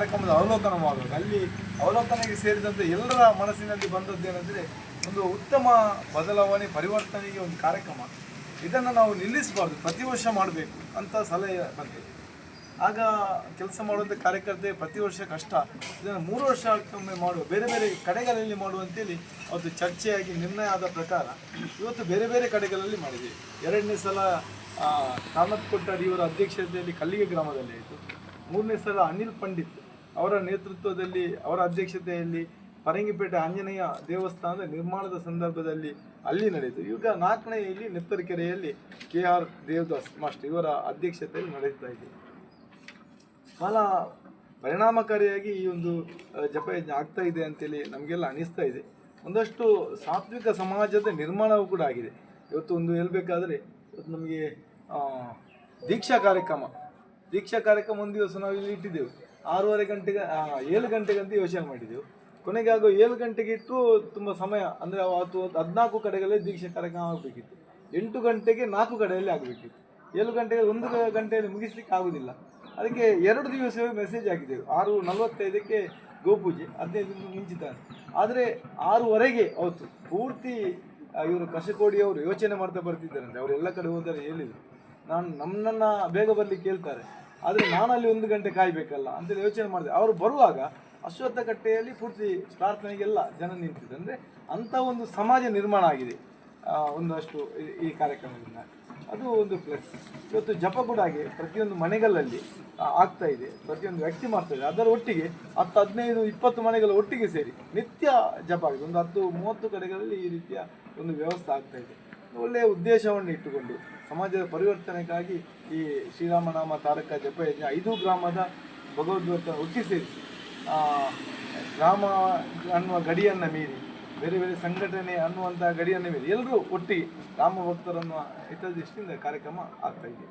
ಕಾರ್ಯಕ್ರಮದ ಅವಲೋಕನ ಮಾಡಬೇಕು ಅಲ್ಲಿ ಅವಲೋಕನೆಗೆ ಸೇರಿದಂತೆ ಎಲ್ಲರ ಮನಸ್ಸಿನಲ್ಲಿ ಬಂದದ್ದು ಏನಂದರೆ ಒಂದು ಉತ್ತಮ ಬದಲಾವಣೆ, ಪರಿವರ್ತನೆಗೆ ಒಂದು ಕಾರ್ಯಕ್ರಮ. ಇದನ್ನು ನಾವು ನಿಲ್ಲಿಸಬಾರ್ದು, ಪ್ರತಿ ವರ್ಷ ಮಾಡಬೇಕು ಅಂತ ಸಲಹೆ ಬಂದಿದೆ. ಆಗ ಕೆಲಸ ಮಾಡುವಂಥ ಕಾರ್ಯಕರ್ತೆ ಪ್ರತಿ ವರ್ಷ ಕಷ್ಟ. ಇದನ್ನು ಮೂರು ವರ್ಷಕ್ಕೊಮ್ಮೆ ಮಾಡುವ, ಬೇರೆ ಬೇರೆ ಕಡೆಗಳಲ್ಲಿ ಮಾಡುವಂತೇಳಿ ಅವತ್ತು ಚರ್ಚೆಯಾಗಿ ನಿರ್ಣಯ ಆದ ಪ್ರಕಾರ ಇವತ್ತು ಬೇರೆ ಬೇರೆ ಕಡೆಗಳಲ್ಲಿ ಮಾಡಿದೆ ಎರಡನೇ ಸಲ ಕಾಮತ್ ಕೊಟ್ಟಾಡಿ ಇವರ ಅಧ್ಯಕ್ಷತೆಯಲ್ಲಿ ಕಲ್ಲಿಗೆ ಗ್ರಾಮದಲ್ಲಿ ಆಯಿತು. ಮೂರನೇ ಸಲ ಅನಿಲ್ ಪಂಡಿತ್ ಅವರ ನೇತೃತ್ವದಲ್ಲಿ, ಅವರ ಅಧ್ಯಕ್ಷತೆಯಲ್ಲಿ ಪರಂಗಿಪೇಟೆ ಆಂಜನೇಯ ದೇವಸ್ಥಾನದ ನಿರ್ಮಾಣದ ಸಂದರ್ಭದಲ್ಲಿ ಅಲ್ಲಿ ನಡೆಯಿತು. ಈಗ ನಾಲ್ಕನೆಯಲ್ಲಿ ನೆತ್ತರಕೆರೆಯಲ್ಲಿ ಕೆ ಆರ್ ದೇವದಾಸ್ ಮಾಸ್ಟರ್ ಇವರ ಅಧ್ಯಕ್ಷತೆಯಲ್ಲಿ ನಡೀತಾ ಇದೆ. ಬಹಳ ಪರಿಣಾಮಕಾರಿಯಾಗಿ ಈ ಒಂದು ಜಪಯಜ್ಞ ಆಗ್ತಾ ಇದೆ ಅಂತೇಳಿ ನಮಗೆಲ್ಲ ಅನಿಸ್ತಾ ಇದೆ. ಒಂದಷ್ಟು ಸಾತ್ವಿಕ ಸಮಾಜದ ನಿರ್ಮಾಣವೂ ಕೂಡ ಆಗಿದೆ. ಇವತ್ತು ಒಂದು ಹೇಳ್ಬೇಕಾದ್ರೆ, ಇವತ್ತು ನಮಗೆ ದೀಕ್ಷಾ ಕಾರ್ಯಕ್ರಮ. ದೀಕ್ಷಾ ಕಾರ್ಯಕ್ರಮ ಒಂದು ದಿವಸ ನಾವು ಇಲ್ಲಿ ಇಟ್ಟಿದ್ದೆವು. ಆರೂವರೆ ಗಂಟೆಗೆ ಏಳು ಅಂತ ಯೋಚನೆ ಮಾಡಿದ್ದೆವು ಕೊನೆಗೆ ಆಗೋ ಏಳು ಗಂಟೆಗೆ ಇಟ್ಟು ತುಂಬ ಸಮಯ, ಅಂದರೆ ಅವತ್ತು ಹದಿನಾಲ್ಕು ಕಡೆಗಳಲ್ಲಿ ದೀಕ್ಷೆ ಕಾರ್ಯಕ್ರಮ ಆಗಬೇಕಿತ್ತು. ಎಂಟು ಗಂಟೆಗೆ ನಾಲ್ಕು ಕಡೆಯಲ್ಲಿ ಆಗಬೇಕಿತ್ತು. ಏಳು ಗಂಟೆಗೆ, ಒಂದು ಗಂಟೆಯಲ್ಲಿ ಮುಗಿಸ್ಲಿಕ್ಕೆ ಆಗೋದಿಲ್ಲ. ಅದಕ್ಕೆ ಎರಡು ದಿವಸವೇ ಮೆಸೇಜ್ ಹಾಕಿದ್ದೆವು ಆರು ನಲವತ್ತೈದಕ್ಕೆ ಗೋಪೂಜೆ, ಹದಿನೈದು ದಿನ ಮುಂಚಿತ ಆದರೆ ಆರೂವರೆಗೆ ಅವತ್ತು ಪೂರ್ತಿ ಇವರು ಕಶಕೋಡಿಯವರು ಯೋಚನೆ ಮಾಡ್ತಾ ಬರ್ತಿದ್ದಾರಂತೆ. ಅವರು ಎಲ್ಲ ಕಡೆ ಹೋದರೆ ಹೇಳಿದರು. ನಾನು ನಮ್ಮನ್ನ ಬೇಗ ಬರಲಿಕ್ಕೆ ಕೇಳ್ತಾರೆ ಆದರೆ ನಾನು ಅಲ್ಲಿ ಒಂದು ಗಂಟೆ ಕಾಯಬೇಕಲ್ಲ ಅಂತೇಳಿ ಯೋಚನೆ ಮಾಡಿದೆ. ಅವರು ಬರುವಾಗ ಅಶ್ವತ್ಥ ಕಟ್ಟೆಯಲ್ಲಿ ಪೂರ್ತಿ ಪ್ರಾರ್ಥನೆಗೆಲ್ಲ ಜನ ನಿಂತಿದೆ ಅಂದರೆ ಅಂಥ ಒಂದು ಸಮಾಜ ನಿರ್ಮಾಣ ಆಗಿದೆ. ಒಂದಷ್ಟು ಈ- ಕಾರ್ಯಕ್ರಮದಿಂದ. ಅದು ಒಂದು ಪ್ಲಸ್ ಇವತ್ತು ಜಪ ಕೂಡ ಹಾಗೆ ಪ್ರತಿಯೊಂದು ಮನೆಗಳಲ್ಲಿ ಆಗ್ತಾ ಇದೆ. ಪ್ರತಿಯೊಂದು ವ್ಯಕ್ತಿ ಮಾಡ್ತಾ ಇದೆ ಅದರ ಒಟ್ಟಿಗೆ ಹತ್ತು, ಹದಿನೈದು, ಇಪ್ಪತ್ತು ಮನೆಗಳ ಒಟ್ಟಿಗೆ ಸೇರಿ ನಿತ್ಯ ಜಪ ಆಗಿದೆ. ಒಂದು ಹತ್ತು, ಮೂವತ್ತು ಕಡೆಗಳಲ್ಲಿ ಈ ರೀತಿಯ ಒಂದು ವ್ಯವಸ್ಥೆ ಆಗ್ತಾ ಇದೆ. ಒಳ್ಳೆಯ ಉದ್ದೇಶವನ್ನು ಇಟ್ಟುಕೊಂಡು ಸಮಾಜದ ಪರಿವರ್ತನೆಗಾಗಿ ಈ ಶ್ರೀರಾಮನಾಮ ತಾರಕ ಜಪಯಜ್ಞ ಐದು ಗ್ರಾಮದ ಭಗವದ್ಗೀತ ಒಟ್ಟಿ ಸೇರಿಸಿ. ಗ್ರಾಮ ಅನ್ನುವ ಗಡಿಯನ್ನು ಮೀರಿ, ಬೇರೆ ಬೇರೆ ಸಂಘಟನೆ ಅನ್ನುವಂಥ ಗಡಿಯನ್ನು ಮೀರಿ ಎಲ್ಲರೂ ಒಟ್ಟಿಗೆ ರಾಮ ಭಕ್ತರನ್ನು ಹಿತದೃಷ್ಟಿಯಿಂದ ಕಾರ್ಯಕ್ರಮ ಆಗ್ತಾ ಇದೆ.